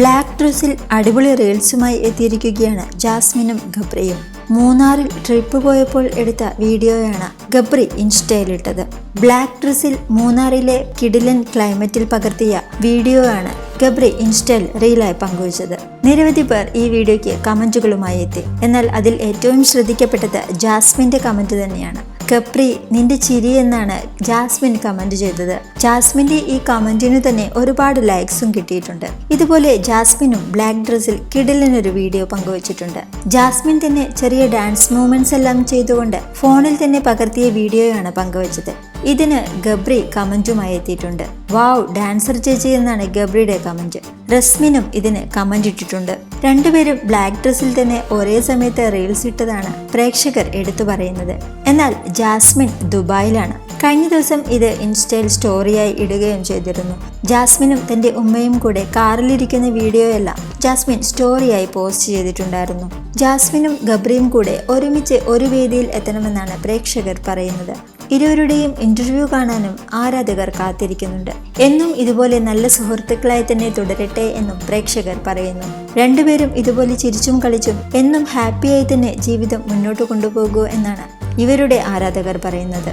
Black ഡ്രസ്സിൽ അടിപൊളി റീൽസുമായി എത്തിയിരിക്കുകയാണ് ജാസ്മിനും ഗബ്രിയും മൂന്നാറിൽ ട്രിപ്പ് പോയപ്പോൾ എടുത്ത വീഡിയോയാണ് ഗബ്രി ഇൻസ്റ്റയിലിട്ടത്. ബ്ലാക്ക് ഡ്രസ്സിൽ മൂന്നാറിലെ കിഡിലൻ ക്ലൈമറ്റിൽ പകർത്തിയ വീഡിയോയാണ് ഗബ്രി ഇൻസ്റ്റയിൽ റീലായി പങ്കുവച്ചത്. നിരവധി പേർ ഈ വീഡിയോയ്ക്ക് കമന്റുകളുമായി എത്തി. എന്നാൽ അതിൽ ഏറ്റവും ശ്രദ്ധിക്കപ്പെട്ടത് ജാസ്മിന്റെ കമന്റ് തന്നെയാണ്. ഗബ്രി നിന്റെ ചിരി എന്നാണ് ജാസ്മിൻ കമന്റ് ചെയ്തത്. ജാസ്മിന്റെ ഈ കമന്റിന് തന്നെ ഒരുപാട് ലൈക്സും കിട്ടിയിട്ടുണ്ട്. ഇതുപോലെ ജാസ്മിനും ബ്ലാക്ക് ഡ്രസ്സിൽ കിടിലനൊരു വീഡിയോ പങ്കുവച്ചിട്ടുണ്ട്. ജാസ്മിൻ തന്നെ ചെറിയ ഡാൻസ് മൂവ്മെന്റ്സ് എല്ലാം ചെയ്തുകൊണ്ട് ഫോണിൽ തന്നെ പകർത്തിയ വീഡിയോയാണ് പങ്കുവച്ചത്. ഇതിന് ഗബ്രി കമന്റുമായി എത്തിയിട്ടുണ്ട്. വാവ് ഡാൻസർ ചേച്ചി എന്നാണ് ഗബ്രിയുടെ കമന്റ്. റസ്മിനും ഇതിന് കമന്റ് ഇട്ടിട്ടുണ്ട്. രണ്ടുപേരും ബ്ലാക്ക് ഡ്രസ്സിൽ തന്നെ ഒരേ സമയത്ത് റീൽസ് ഇട്ടതാണ് പ്രേക്ഷകർ എടുത്തു പറയുന്നത്. എന്നാൽ ജാസ്മിൻ ദുബായിലാണ്. കഴിഞ്ഞ ദിവസം ഇത് ഇൻസ്റ്റയിൽ സ്റ്റോറിയായി ഇടുകയും ചെയ്തിരുന്നു. ജാസ്മിനും തന്റെ ഉമ്മയും കൂടെ കാറിലിരിക്കുന്ന വീഡിയോയെല്ലാം ജാസ്മിൻ സ്റ്റോറിയായി പോസ്റ്റ് ചെയ്തിട്ടുണ്ടായിരുന്നു. ജാസ്മിനും ഗബ്രിയും കൂടെ ഒരുമിച്ച് ഒരു വേദിയിൽ എത്തണമെന്നാണ് പ്രേക്ഷകർ പറയുന്നത്. ഇരുവരുടെയും ഇന്റർവ്യൂ കാണാനും ആരാധകർ കാത്തിരിക്കുന്നുണ്ട്. എന്നും ഇതുപോലെ നല്ല സുഹൃത്തുക്കളായി തന്നെ തുടരട്ടെ എന്നും പ്രേക്ഷകർ പറയുന്നു. രണ്ടുപേരും ഇതുപോലെ ചിരിച്ചും കളിച്ചും എന്നും ഹാപ്പിയായി തന്നെ ജീവിതം മുന്നോട്ട് കൊണ്ടുപോകൂ എന്നാണ് ഇവരുടെ ആരാധകർ പറയുന്നത്.